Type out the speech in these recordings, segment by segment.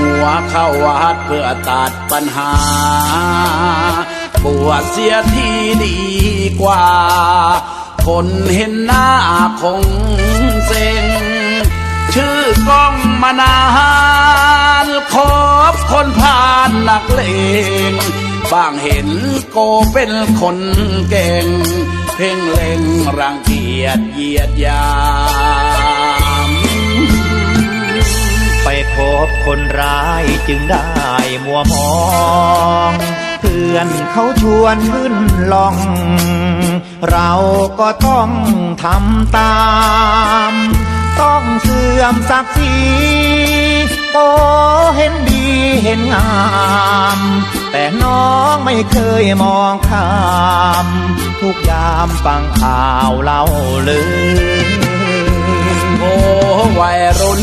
หัวเข้าวัดเพื่อตัดปัญหา บวชเสียทีดีกว่า คนเห็นหน้าคงเซ็ง ชื่อกล้องมานานคบคนผ่านนักเลงบางเห็นโกเป็นคนเก่ง เพ่งเล็งรังเกียจเยียดยา คนร้ายจึงได้มัวมอง เพื่อนเขาชวนขึ้นลอง เราก็ต้องทำตาม ต้องเสื่อมศักดิ์ศรีโตเห็นดีเห็นงาม แต่น้องไม่เคยมองข้าม ทุกยามฟังข่าวเล่าลือโอ้ วัยรุ่น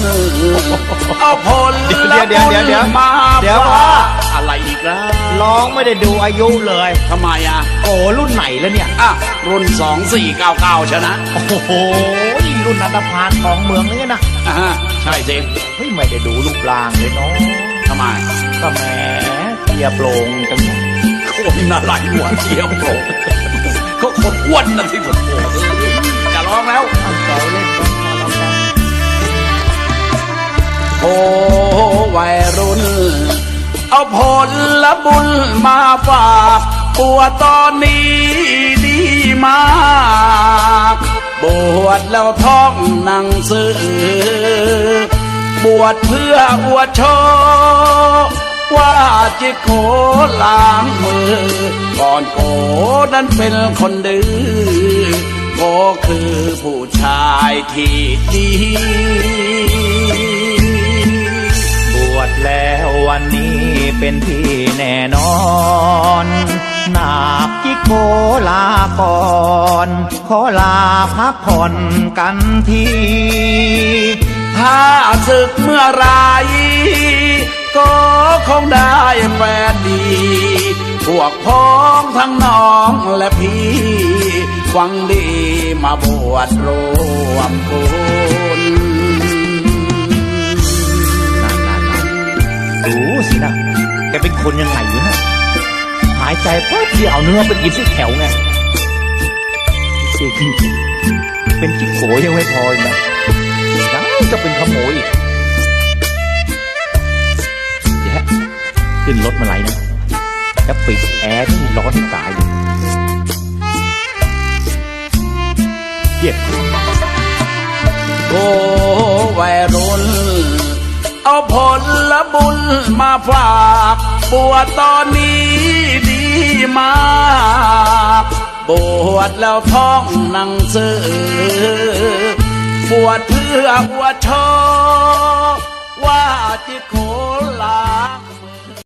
เอาผลเดี๋ยวเดี๋ยวเดี๋ยวเดี๋ยวมาเดี๋ยวฝากว่าอะไรอีกแล้วร้องไม่ได้ดูอายุเลย ทำไมอะ โอ้รุ่นไหนแล้วเนี่ย อะ รุ่นสองสี่เก้าเก้าชนะโอ้โหรุ่นนันทพานของเมืองนี่นะอะฮะใช่สิเฮ้ยไม่ได้ดูรูปร่างเลยเนาะทำไมก็แหมเทียบโปรงจังเนี่ยคนอะไรหัวเทียมโผล่ก็คนอ้วนนะที่ผมโผล่จะร้องแล้วตั้งใจเล่นก็พอแล้วกัน โอ้วัยรุ่น เอาผลละบุญมาฝากปัวตอนนี้ดีมาก บวชแล้วท่องหนังสือบวชเพื่ออวดโชว์ว่าจิโกล้างมือ ก่อนโกนั้นเป็นคนดื้อโกคือผู้ชายที่ดี แล้ววันนี้เป็นที่แน่นอนนาบจิโกลาก่อนขอลาพักผ่อนกันที ถ้าศึกเมื่อไรก็คงได้แฟนดี พวกพ้องทั้งน้องและพี่หวังดีมาบวชรวมบุญ แกเป็นคนยังไงอยู่นะหายใจปุ๊บเดียวเอาเนื้อไปกินที่แถวไงจริงเป็นจิ๊กโขยังไม่พออีกนะยังจะเป็นขโมยอีกเดี๋ยวขึ้นรถมาไหลนะแล้วปิดแอร์ที่ร้อนตายอยู่เย็โอ้วัยรุ่นเอาผลละ บุญมาฝากบวชตอนนี้ดีมากบวชแล้วท่องหนังสือบวชเพื่ออวดโชว์ว่าจิตโขล